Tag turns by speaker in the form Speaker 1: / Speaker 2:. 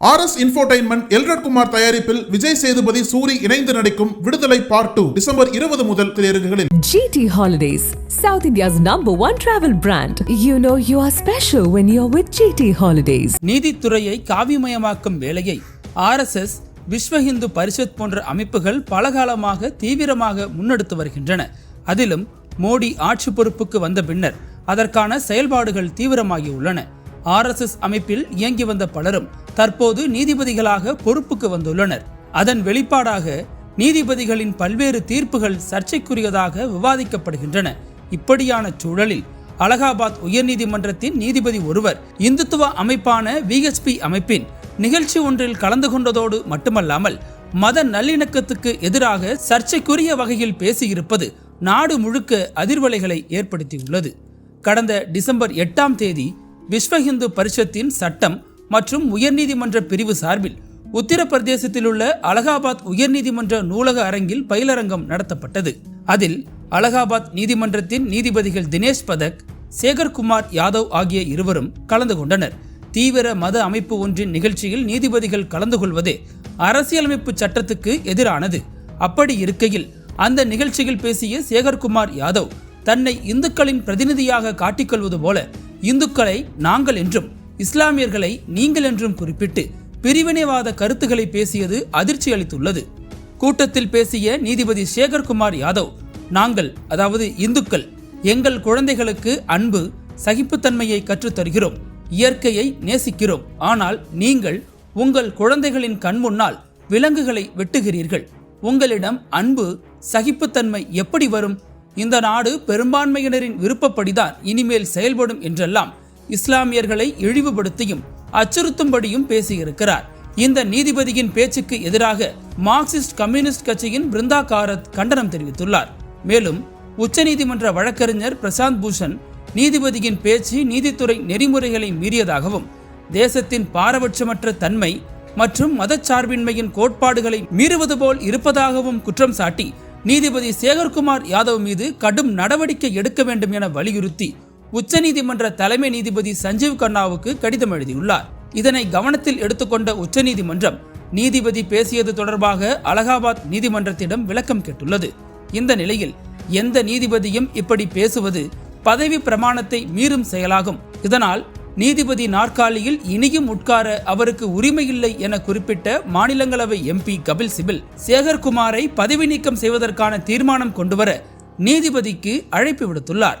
Speaker 1: R S infotainment Elred Kumar தயாரிப்பில் விஜய் சேதுபதி சூரி இணைந்து நடிக்கும் விடுதலை பார்ட் டூ டிசம்பர் இருபது முதல் திரையரங்குகளில்
Speaker 2: GT Holidays, South India's number one travel brand. You know you are special when you're with GT Holidays.
Speaker 3: நீதித்துறையை காவிமயமாக்கும் வேலையை RSS Vishwa Hindu Parishad போன்ற அமைப்புகள் பலகாலமாக தீவிரமாக முன்னெடுத்து வருகின்றன அதிலும் மோடி ஆட்சி பொறுப்புக்கு வந்த பின்னர் அதற்கான செயல்பாடுகள் தீவிரமாகியுள்ளன ஆர்எஸ்எஸ் அமைப்பில் இயங்கி வந்த பலரும் தற்போது நீதிபதிகளாக பொறுப்புக்கு வந்துள்ளனர். அதன் வெளிப்பாடாக நீதிபதிகளின் பல்வேறு தீர்ப்புகள் சர்ச்சைக்குரியதாக விவாதிக்கப்படுகின்றன. இப்படியான சூழலில் அலகாபாத் உயர்நீதிமன்றத்தின் நீதிபதி ஒருவர் இந்துத்துவ அமைப்பான விஹெச்பி அமைப்பின் நிகழ்ச்சி ஒன்றில் கலந்து கொண்டதோடு மட்டுமல்லாமல் மத நல்லிணக்கத்துக்கு எதிராக சர்ச்சைக்குரிய வகையில் பேசியிருப்பது நாடு முழுக்க அதிர்வலைகளை ஏற்படுத்தியுள்ளது. கடந்த டிசம்பர் எட்டாம் தேதி விஸ்வ இந்து பரிஷத்தின் சட்டம் மற்றும் உயர்நீதிமன்ற பிரிவு சார்பில் உத்தரப்பிரதேசத்தில் உள்ள அலகாபாத் உயர்நீதிமன்ற நூலக அரங்கில் பயிலரங்கம் நடத்தப்பட்டது. அதில் அலகாபாத் நீதிமன்றத்தின் நீதிபதிகள் தினேஷ் பதக் சேகர்குமார் யாதவ் ஆகிய இருவரும் கலந்து கொண்டனர். தீவிர மத அமைப்பு ஒன்றின் நிகழ்ச்சியில் நீதிபதிகள் கலந்து கொள்வதே அரசியலமைப்பு சட்டத்துக்கு எதிரானது. அப்படி இருக்கையில் அந்த நிகழ்ச்சியில் பேசிய சேகர்குமார் யாதவ் தன்னை இந்துக்களின் பிரதிநிதியாக காட்டிக்கொள்வது போல இந்துக்களை நாங்கள் என்றும் இஸ்லாமியர்களை நீங்கள் என்றும் குறிப்பிட்டு பிரிவினைவாத கருத்துக்களை பேசியது அதிர்ச்சி அளித்துள்ளது. கூட்டத்தில் பேசிய நீதிபதி சேகர்குமார் யாதவ் நாங்கள் அதாவது இந்துக்கள் எங்கள் குழந்தைகளுக்கு அன்பு சகிப்புத்தன்மையை கற்றுத் தருகிறோம் இயற்கையை நேசிக்கிறோம். ஆனால் நீங்கள் உங்கள் குழந்தைகளின் கண் முன்னால் விலங்குகளை வெட்டுகிறீர்கள். உங்களிடம் அன்பு சகிப்புத்தன்மை எப்படி வரும்? இந்த நாடு பெரும்பான்மையினரின் விருப்பப்படிதான் இனிமேல் செயல்படும் என்றெல்லாம் இஸ்லாமியர்களை இழிவுபடுத்தியும் அச்சுறுத்தும்படியும் பேசியிருக்கிறார். இந்த நீதிபதியின் பேச்சுக்கு எதிராக மார்க்சிஸ்ட் கம்யூனிஸ்ட் கட்சியின் பிருந்தா காரத் கண்டனம் தெரிவித்துள்ளார். மேலும் உச்சநீதிமன்ற வழக்கறிஞர் பிரசாந்த் பூஷன் நீதிபதியின் பேச்சு நீதித்துறை நெறிமுறைகளை மீறியதாகவும் தேசத்தின் பாரபட்சமற்ற தன்மை மற்றும் மதச்சார்பின்மையின் கோட்பாடுகளை மீறுவது போல் இருப்பதாகவும் குற்றம் சாட்டி நீதிபதி சேகர்குமார் யாதவ் மீது கடும் நடவடிக்கை எடுக்க வேண்டும் என வலியுறுத்தி உச்சநீதிமன்ற தலைமை நீதிபதி சஞ்சீவ் கண்ணாவுக்கு கடிதம் எழுதியுள்ளார். இதனை கவனத்தில் எடுத்துக்கொண்ட உச்சநீதிமன்றம் நீதிபதி பேசியது தொடர்பாக அலகாபாத் நீதிமன்றத்திடம் விளக்கம் கேட்டுள்ளது. இந்த நிலையில் எந்த நீதிபதியும் இப்படி பேசுவது பதவி பிரமாணத்தை மீறும் செயலாகும். இதனால் நீதிபதி நாற்காலியில் இனியும் உட்கார அவருக்கு உரிமையில்லை என குறிப்பிட்ட மாநிலங்களவை எம்பி கபில் சிபில் சேகர்குமாரை பதவி நீக்கம் செய்வதற்கான தீர்மானம் கொண்டுவர நீதிபதிக்கு அழைப்பு விடுத்துள்ளார்.